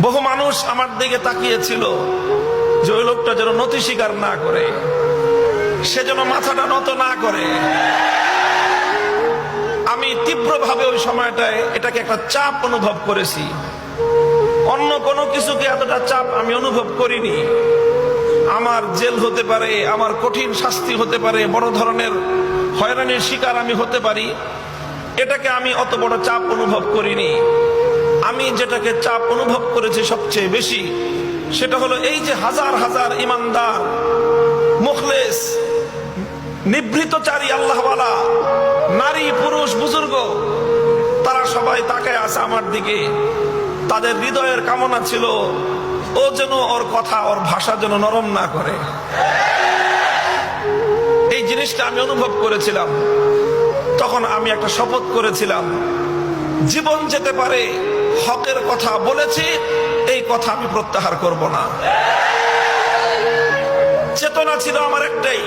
বহু মানুষ আমার দিকে তাকিয়েছিল যে ওই লোকটা যেন নতি স্বীকার না করে, সে যেন মাথাটা নত না করে। আমি তীব্রভাবে ওই সময়টায় এটাকে একটা চাপ অনুভব করেছি। অন্য কোনো কিছুকে এতটা চাপ আমি অনুভব করিনি। আমার জেল হতে পারে, আমার কঠিন শাস্তি হতে পারে, বড় ধরনের হয়রানির শিকার আমি হতে পারি। এটাকে আমি অত বড় চাপ অনুভব করিনি। আমি যেটাকে চাপ অনুভব করেছি সবচেয়ে বেশি, সেটা হলো এই যে হাজার হাজার ইমানদার, মুখলেস, নিভৃতচারী আল্লাহওয়ালা, নারী, পুরুষ, বুজুর্গ, তারা সবাই তাকায় আছে আমার দিকে। তাদের হৃদয়ের কামনা ছিল, ও যেন ওর কথা, ওর ভাষা যেন নরম না করে। এই জিনিসটা আমি অনুভব করেছিলাম। তখন আমি একটা শপথ করেছিলাম জীবন যেতে পারে, হকের কথা বলেছি, এই কথা আমি প্রত্যাহার করব না। চেতনা ছিল আমার একটাই